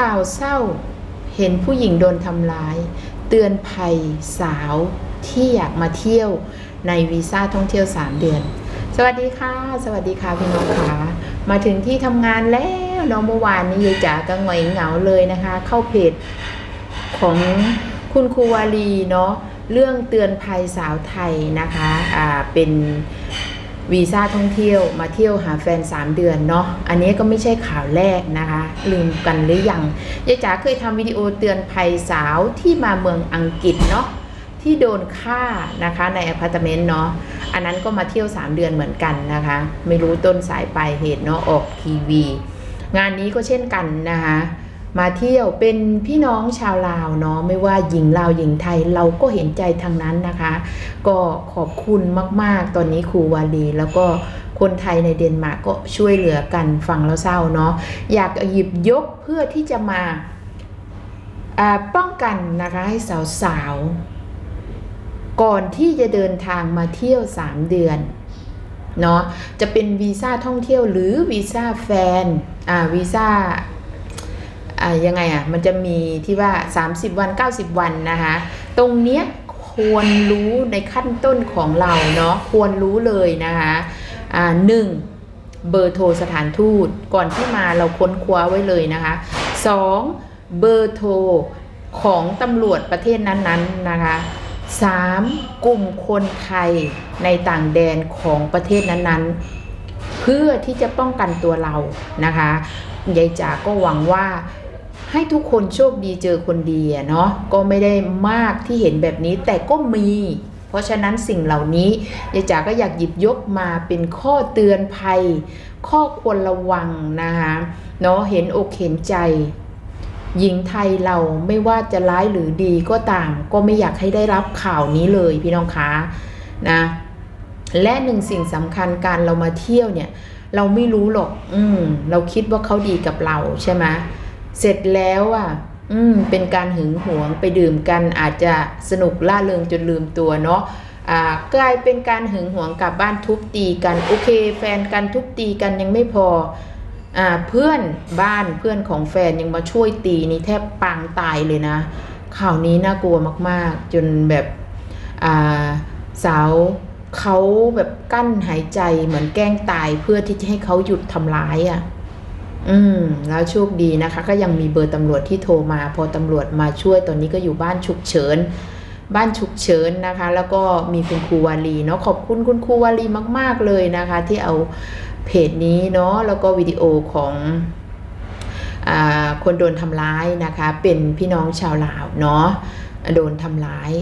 ข่าวเศร้า เห็นผู้หญิงโดนทำร้าย เตือนภัยสาวที่อยากมาเที่ยวในวีซ่าท่องเที่ยว 3 เดือน สวัสดีค่ะ สวัสดีค่ะพี่น้องค่ะมาถึงที่ทำงานแล้วเนาะเมื่อวานนี้ยายจ๋าก็หงอยเหงาเลยนะคะ เข้าเพจของคุณครูวาลีเนาะเรื่องเตือนภัยสาวไทยนะคะ อ่า เป็น วีซ่าท่องเที่ยวมาเที่ยวหาแฟน 3 เดือนเนาะอันนี้ก็ไม่ใช่ข่าวแรกนะคะ ลืมกันหรือยังยายจ๋าเคยทำวิดีโอเตือนภัยสาวที่มาเมืองอังกฤษเนาะที่โดนฆ่านะคะในอพาร์ตเมนต์เนาะอันนั้นก็มาเที่ยว 3 เดือนเหมือนกันนะคะ ไม่รู้ต้นสายปลายเหตุเนาะออกทีวี งานนี้ก็เช่นกันนะคะ มาเที่ยวเป็นพี่น้องชาวลาวเนาะไม่ว่าหญิงลาวหญิงไทยเราก็เห็นใจทางนั้นนะคะ ก็ขอบคุณมากๆ ตอนนี้ครูวาลีแล้วก็คนไทยในเดนมาร์กก็ช่วยเหลือกันฟังแล้วเศร้าเนาะอยากหยิบยกเพื่อที่จะมาป้องกันนะคะให้สาวๆ ก่อนที่จะเดินทางมาเที่ยว 3 เดือนเนาะจะเป็นวีซ่าท่องเที่ยวหรือวีซ่าแฟนอ่าวีซ่า ยังไงอะมันจะมีที่ว่า 30 วัน 90 วันนะคะ ตรงเนี้ยควรรู้ในขั้นต้นของเราเนาะควรรู้เลยนะคะอ่าหนึ่งเบอร์โทรสถานทูตก่อนที่มาเราค้นคว้าไว้เลยนะคะสองเบอร์โทรของตำรวจประเทศนั้นๆนะคะ 3. กลุ่มคนไทยในต่างแดนของประเทศนั้นๆ เพื่อที่จะป้องกันตัวเรานะคะยายจ๋าก็หวังว่า ให้ทุกคนโชคดีเจอคนดีเนาะก็ไม่ได้มากที่เห็นแบบนี้แต่ก็มี เพราะฉะนั้นสิ่งเหล่านี้ยายจ๋าก็อยากหยิบยกมาเป็นข้อเตือนภัย ข้อควรระวังนะคะเนาะเห็นอกเห็นใจ หญิงไทยเราไม่ว่าจะร้ายหรือดีก็ตาม ก็ไม่อยากให้ได้รับข่าวนี้เลยพี่น้องคะนะและหนึ่งสิ่งสำคัญการเรามาเที่ยวเนี่ย เราไม่รู้หรอก อืม เราคิดว่าเขาดีกับเราใช่ไหม เสร็จแล้วอะ อืม เป็นการหึงหวงไปดื่มกันอาจจะสนุกล่าเริงจนลืมตัวเนาะอ่ากลายเป็นการหึงหวงกลับบ้านทุบตีกัน โอเค แฟนกันทุบตีกันยังไม่พออ่าเพื่อนบ้านเพื่อนของแฟนยังมาช่วยตีนี่แทบปางตายเลยนะ ข่าวนี้น่ากลัวมากๆ จนแบบอ่าสาวเขาแบบกั้นหายใจเหมือนแกล้งตายเพื่อที่จะให้เขาหยุดทำร้ายอะ่ะ อืมแล้วโชคดีนะคะ ก็ยังมีเบอร์ตำรวจที่โทรมา พอตำรวจมาช่วยตอนนี้ก็อยู่บ้านฉุกเฉิน บ้านฉุกเฉินนะคะ แล้วก็มีคุณครูวาลีเนาะขอบคุณคุณครูวาลีมาก ๆเลยนะคะ ที่เอาเพจนี้เนาะแล้วก็วิดีโอของอคนโดนทำร้ายนะคะ เป็นพี่น้องชาวลาวเนาะโดนทำร้าย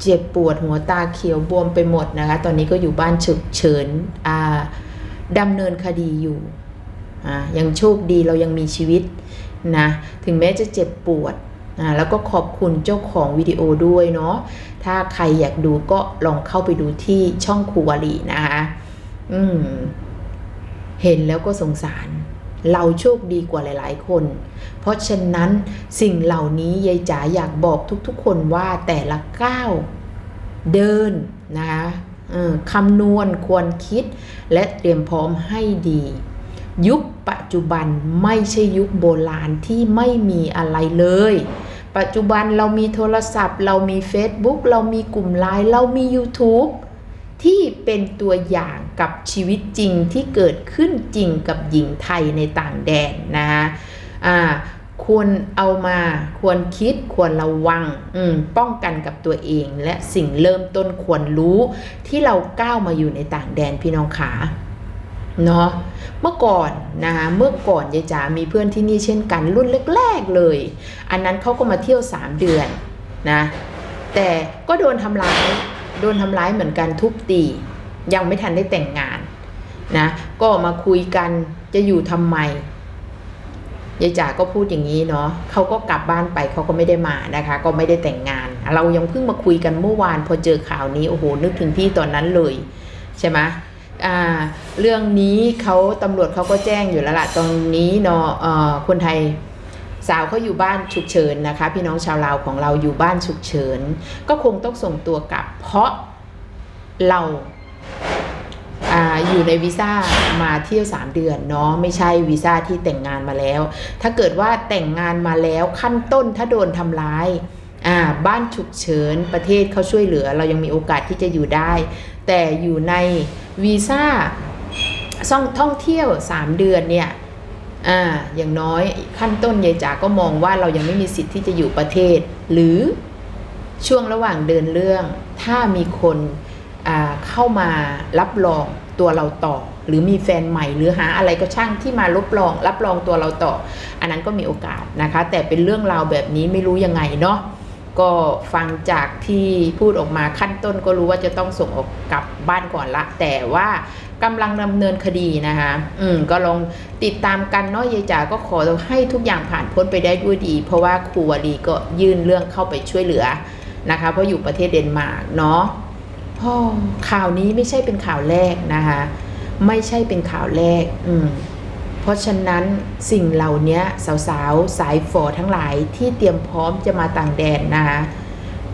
เจ็บปวดหัวตาเขียวบวมไปหมดนะคะ ตอนนี้ก็อยู่บ้านฉุกเฉินดำเนินคดีอยู่ ยังโชคดีเรายังมีชีวิตนะถึงแม้จะเจ็บปวดอ่าแล้วก็ขอบคุณเจ้าของวิดีโอด้วยเนาะถ้าใครอยากดูก็ลองเข้าไปดูที่ช่องครูวาลีนะคะอืมเห็นแล้วก็สงสาร เราโชคดีกว่าหลาย ๆ คน เพราะฉะนั้นสิ่งเหล่านี้ยายจ๋าอยากบอกทุกๆ คนว่าแต่ละก้าวเดินนะคะคำนวณควรคิดและเตรียมพร้อมให้ดี ยุคปัจจุบันไม่ใช่ยุคโบราณที่ไม่มีอะไรเลย ปัจจุบันเรามีโทรศัพท์ เรามี Facebook เรามีกลุ่มไลน์เรามี YouTube ที่เป็นตัวอย่างกับชีวิตจริงที่เกิดขึ้นจริงกับหญิงไทยในต่างแดนนะคะอ่าควรเอามาควรคิดควรระวังป้องกันกับตัวเอง และสิ่งเริ่มต้นควรรู้ที่เราก้าวมาอยู่ในต่างแดนพี่น้องขา เนาะเมื่อก่อนนะคะเมื่อก่อนยายจ๋ามีเพื่อนที่นี่เช่นกันรุ่นแรกๆเลย อันนั้นเขาก็มาเที่ยว 3 เดือนนะแต่ก็โดนทำร้ายโดนทำร้ายเหมือนกันทุบตี ยังไม่ทันได้แต่งงานนะก็มาคุยกันจะอยู่ทำไมยายจ๋าก็พูดอย่างนี้เนาะเขาก็กลับบ้านไปเขาก็ไม่ได้มานะคะ ก็ไม่ได้แต่งงาน เรายังเพิ่งมาคุยกันเมื่อวานพอเจอข่าวนี้โอ้โหนึกถึงพี่ตอนนั้นเลยใช่ไหม เรื่องนี้เขาตำรวจเขาก็แจ้งอยู่แล้วล่ะตรงนี้เนาะเอ่อคนไทยสาวเขาอยู่บ้านฉุกเฉินนะคะ พี่น้องชาวลาวของเราอยู่บ้านฉุกเฉิน ก็คงต้องส่งตัวกลับ เพราะเราอ่าอ่าอยู่ในวีซ่ามาเที่ยว 3 เดือนเนาะไม่ใช่วีซ่าที่แต่งงานมาแล้ว ถ้าเกิดว่าแต่งงานมาแล้วขั้นต้นถ้าโดนทำร้าย อ่าบ้านฉุกเฉินประเทศเขาช่วยเหลือ เรายังมีโอกาสที่จะอยู่ได้ แต่อยู่ในวีซ่าซ่องท่องเที่ยว 3 เดือนเนี่ยอ่าอย่างน้อยขั้นต้นยายจ๋าก็มองว่าเรายังไม่มีสิทธิ์ที่จะอยู่ประเทศ หรือช่วงระหว่างเดินเรื่อง ถ้ามีคนอ่าเข้ามารับรองตัวเราต่อ หรือมีแฟนใหม่ หรือหาอะไรก็ช่างที่มารับรอง รับรองตัวเราต่อ อันนั้นก็มีโอกาสนะคะ แต่เป็นเรื่องราวแบบนี้ไม่รู้ยังไงเนาะ ก็ฟังจากที่พูดออกมาขั้นต้นก็รู้ว่าจะต้องส่งออกกลับบ้านก่อนละ แต่ว่ากำลังดำเนินคดีนะคะ อืม ก็ลองติดตามกันเนาะยายจ๋าก็ขอให้ทุกอย่างผ่านพ้นไปได้ด้วยดี เพราะว่าครูวลีก็ยื่นเรื่องเข้าไปช่วยเหลือนะคะ เพราะอยู่ประเทศเดนมาร์กเนาะพ่อข่าวนี้ไม่ใช่เป็นข่าวแรกนะคะ ไม่ใช่เป็นข่าวแรก อืม ราะฉะนั้นสิ่งเหล่านี้สาวๆ สายฝอทั้งหลายที่เตรียมพร้อมจะมาต่างแดนนะคะ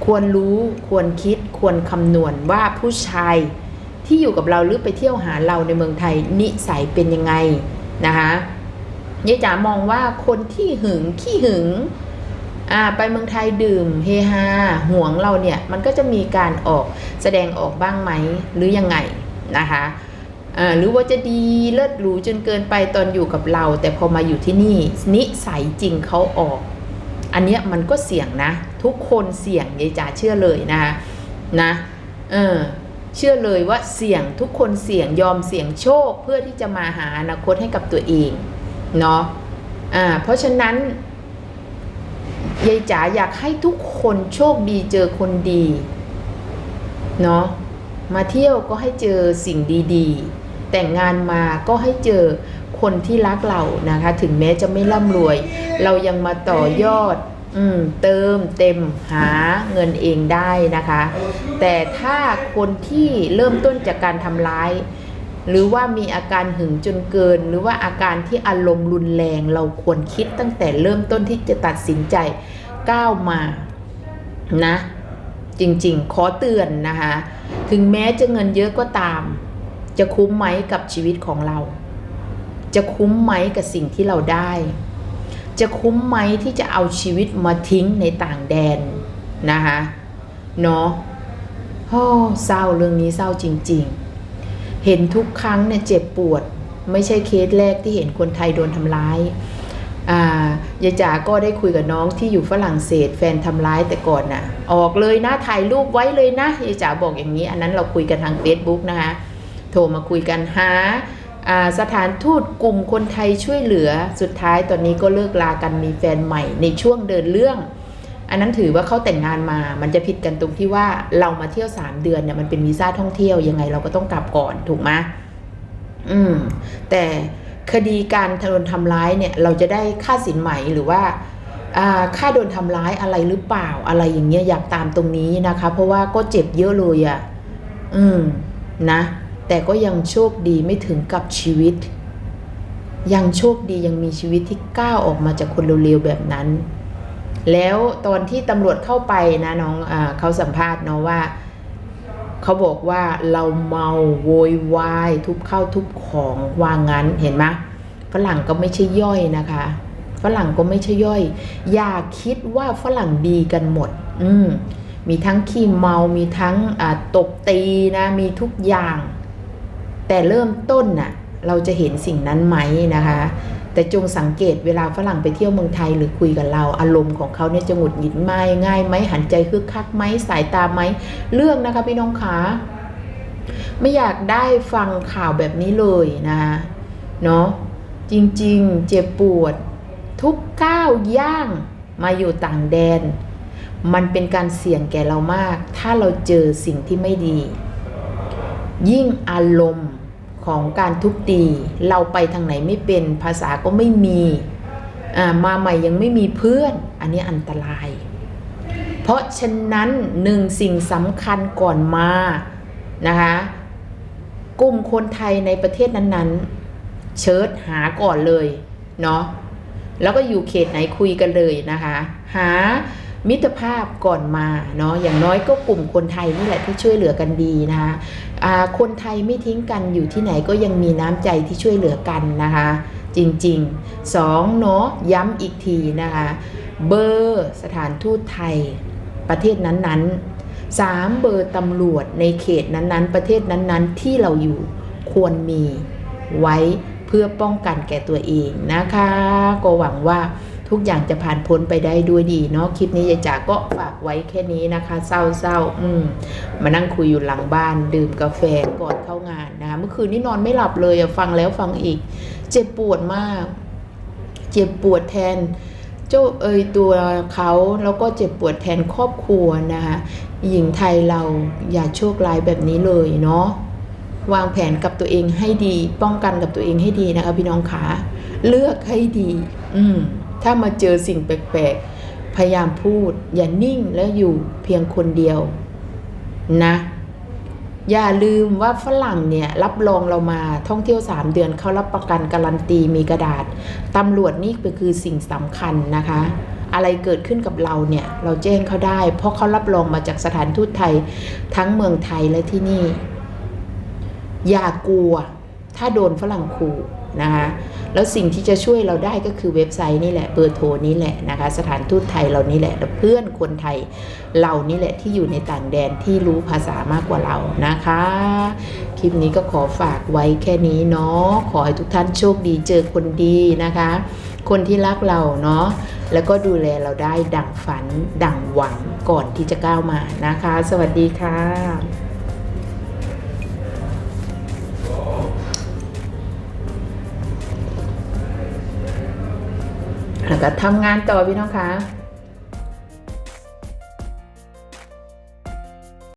ควรรู้ควรคิดควรคำนวณว่าผู้ชายที่อยู่กับเราหรือไปเที่ยวหาเราในเมืองไทยนิสัยเป็นยังไงนะคะยายจ๋ามองว่าคนที่หึงขี้หึงอ่าไปเมืองไทยดื่มเฮฮาห่วงเราเนี่ยมันก็จะมีการออกแสดงออกบ้างไหมหรือยังไงนะคะ หรือว่าจะดีเลิศหรูจนเกินไปตอนอยู่กับเรา แต่พอมาอยู่ที่นี่ นิสัยจริงเขาออก อันเนี้ยมันก็เสี่ยงนะ ทุกคนเสี่ยงยายจ๋าเชื่อเลยนะคะนะเออเชื่อเลยว่าเสี่ยงทุกคนเสี่ยงยอมเสี่ยงโชคเพื่อที่จะมาหาอนาคตให้กับตัวเองเนาะอ่าเพราะฉะนั้นยายจ๋าอยากให้ทุกคนโชคดีเจอคนดีเนาะมาเที่ยวก็ให้เจอสิ่งดี ๆ แต่งงานมาก็ให้เจอคนที่รักเรานะคะ ถึงแม้จะไม่ร่ำรวย เรายังมาต่อยอดอืมเติมเต็มหาเงินเองได้นะคะ แต่ถ้าคนที่เริ่มต้นจากการทำร้าย หรือว่ามีอาการหึงจนเกิน หรือว่าอาการที่อารมณ์รุนแรง เราควรคิดตั้งแต่เริ่มต้นที่จะตัดสินใจก้าวมานะ จริงๆ ขอเตือนนะคะ ถึงแม้จะเงินเยอะก็ตาม จะคุ้มไหมกับชีวิตของเรา จะคุ้มไหมกับสิ่งที่เราได้ จะคุ้มไหมที่จะเอาชีวิตมาทิ้งในต่างแดนนะคะเนาะโอ้เศร้าเรื่องนี้เศร้าจริง ๆ เห็นทุกครั้งเนี่ยเจ็บปวด ไม่ใช่เคสแรกที่เห็นคนไทยโดนทำร้ายอ่ายายจ๋าก็ได้คุยกับน้องที่อยู่ฝรั่งเศส แฟนทำร้ายแต่ก่อนน่ะ ออกเลยนะถ่ายรูปไว้เลยนะยายจ๋าบอกอย่างนี้ อันนั้นเราคุยกันทาง Facebook นะคะ โทรมาคุยกันหาสถานทูตกลุ่มคนไทยช่วยเหลือสุดท้ายตอนนี้ก็เลิกลากันมีแฟนใหม่ในช่วงเดินเรื่อง อันนั้นถือว่าเขาแต่งงานมา มันจะผิดกันตรงที่ว่าเรามาเที่ยว 3 เดือนเนี่ยมันเป็นวีซ่าท่องเที่ยวยังไงเราก็ต้องกลับก่อนถูกไหมอืม แต่คดีการโดนทำร้ายเนี่ยเราจะได้ค่าสินไหมหรือว่าอ่าค่าโดนทำร้ายอะไรหรือเปล่าอะไรอย่างเงี้ยอยากตามตรงนี้นะคะ เพราะว่าก็เจ็บเยอะเลยอะ่ะ อืมนะ แต่ก็ยังโชคดีไม่ถึงกับชีวิต ยังโชคดียังมีชีวิตที่ก้าวออกมาจากคนเร็วๆแบบนั้น แล้วตอนที่ตำรวจเข้าไปนะน้องอเขาสัมภาษณ์เนาะว่า เขาบอกว่าเราเมาโวยวายทุบเข้าทุบของวางงั้นเห็นไหมฝรั่งก็ไม่ใช่ย่อยนะคะฝรั่งก็ไม่ใช่ย่อย อย่าคิดว่าฝรั่งดีกันหมด อืมมีทั้งขี้เมา มีทั้งตบตีนะ มีทุกอย่าง แต่เริ่มต้นน่ะเราจะเห็นสิ่งนั้นไหมนะคะ แต่จงสังเกตเวลาฝรั่งไปเที่ยวเมืองไทยหรือคุยกับเราอารมณ์ของเขาเนี่ยจะหงุดหงิดไหมง่ายไหมหันใจคึกคักไหมสายตาไหมเรื่องนะคะพี่น้องคะไม่อยากได้ฟังข่าวแบบนี้เลยนะคะเนาะจริงๆเจ็บปวด ทุกก้าวย่างมาอยู่ต่างแดน มันเป็นการเสี่ยงแก่เรามาก ถ้าเราเจอสิ่งที่ไม่ดี ยิ่งอารมณ์ของการทุบตี เราไปทางไหนไม่เป็นภาษาก็ไม่มีมาใหม่ยังไม่มีเพื่อน อันนี้อันตราย เพราะฉะนั้นหนึ่งสิ่งสำคัญก่อนมานะคะกลุ่มคนไทยในประเทศนั้นๆ เชิญหาก่อนเลยเนาะแล้วก็อยู่เขตไหนคุยกันเลยนะคะ หา มิตรภาพก่อนมาเนาะอย่างน้อยก็กลุ่มคนไทยนี่แหละที่ช่วยเหลือกันดีนะคะคนไทยไม่ทิ้งกันอยู่ที่ไหนก็ยังมีน้ำใจที่ช่วยเหลือกันนะคะ จริงๆสองเนาะย้ำอีกทีนะคะเบอร์สถานทูตไทยประเทศนั้นๆสามเบอร์ตำรวจในเขตนั้นๆ ประเทศนั้นๆ ที่เราอยู่ควรมีไว้เพื่อป้องกันแก่ตัวเองนะคะ ก็หวังว่า ทุกอย่างจะผ่านพ้นไปได้ด้วยดีเนาะคลิปนี้ยายจ๋าก็ฝากไว้แค่นี้นะคะเศร้าๆอืมมานั่งคุยอยู่หลังบ้าน ดื่มกาแฟก่อนเข้างานนะคะเมื่อคืนนี้นอนไม่หลับเลยฟังแล้วฟังอีก เจ็บปวดมาก เจ็บปวดแทนเจ้าเอยตัวเขาแล้วก็เจ็บปวดแทนครอบครัวนะคะหญิงไทยเราอย่าโชคร้ายแบบนี้เลยเนาะวางแผนกับตัวเองให้ดี ป้องกันกับตัวเองให้ดีนะคะพี่น้องขาเลือกให้ดี อืม ถ้ามาเจอสิ่งแปลกๆ พยายามพูด อย่านิ่งและอยู่เพียงคนเดียวนะ อย่าลืมว่าฝรั่งเนี่ย รับรองเรามาท่องเที่ยว 3 เดือนเขารับประกันการันตีมีกระดาษตำรวจนี่คือสิ่งสำคัญนะคะ อะไรเกิดขึ้นกับเราเนี่ย เราแจ้งเขาได้ เพราะเขารับรองมาจากสถานทูตไทย ทั้งเมืองไทยและที่นี่ อย่ากลัว ถ้าโดนฝรั่งขู่ นะคะแล้วสิ่งที่จะช่วยเราได้ก็คือเว็บไซต์นี่แหละเบอร์โทรนี่แหละนะคะสถานทูตไทยเรานี่แหละและเพื่อนคนไทยเรานี่แหละที่อยู่ในต่างแดนที่รู้ภาษามากกว่าเรานะคะ คลิปนี้ก็ขอฝากไว้แค่นี้เนาะขอให้ทุกท่านโชคดีเจอคนดีนะคะ คนที่รักเราเนาะแล้วก็ดูแลเราได้ดั่งฝันดั่งหวังก่อนที่จะก้าวมานะคะ สวัสดีค่ะ แล้วก็ทำงานต่อพี่น้องคะ